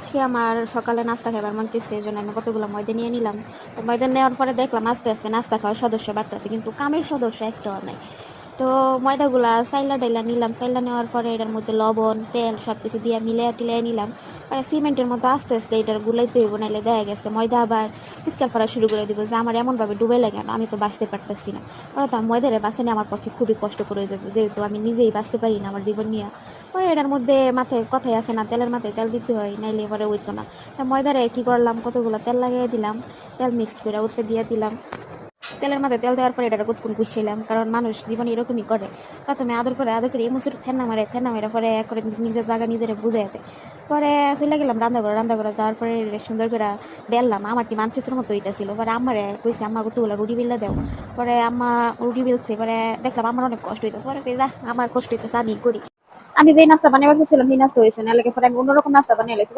আজকে আমার সকালে নাস্তা খাবার মন চেয়েছে এই জন্য আমি কতগুলো ময়দা নিয়ে নিলাম। তো ময়দা নেওয়ার পরে দেখলাম আস্তে আস্তে নাস্তা খাওয়ার সদস্য বাড়তেছে, কিন্তু কামের সদস্য একটাও নাই। তো ময়দাগুলা সাইলা ডাইলা নিলাম, সাইলা নেওয়ার পরে এটার মধ্যে লবণ, তেল সব কিছু দিয়ে মিলিয়ে টিলিয়ে নিলাম। আর সিমেন্টের মতো আস্তে আস্তে এটার গুলাইতে হইব নাইলে দেখা গেছে ময়দা আবার চিৎকার করা শুরু করে দিব, যে আমার এমনভাবে ডুবে লাগে না, আমি তো বাঁচতে পারতেছি না। পরে তো ময়দারে বাঁচানি আমার পক্ষে খুবই কষ্ট করে যাবে, যেহেতু আমি নিজেই বাঁচতে পারি না আমার জীবন নিয়ে। পরে এটার মধ্যে মাথায় কথাই আছে না, তেলের মাথায় তেল দিতে হয়, নাইলে পরে ওইতো না। তা ময়দারে কী করলাম, কতগুলো তেল লাগিয়ে দিলাম, তেল মিক্সড করে উঠে দিয়ে দিলাম। তেলের মাথায় তেল দেওয়ার পরে এটা কুতকুন কুশিলাম কারণ মানুষ জীবনে এরকমই করে। প্রথমে আদর করে আদর করে এমন ছোটো ঠেন্না মারে ঠেন্না মারে পরে এক করে নিজের জায়গা নিজের বুঝে যেতে পরে চলে গেলাম রান্না করে রান্না করে যাওয়ার পরে সুন্দর করে বেললাম, আমার কি মানচিত্র মতো হইতা ছিল। পরে আমারে কইছে, আম্মা কতগুলো রুটি বেললে দেও। পরে আম্মা রুটি বেলছে, পরে দেখলাম আমার অনেক কষ্ট হইতেছে। পরে যা আমার কষ্ট হইতেছে, আমি করি। আমি যেই নাস্তা বানিয়ে পারতেছিলাম সেই নাস্তা হয়েছে না লেগে পরে আমি অন্যরকম নাস্তা বানিয়ে লাইছি।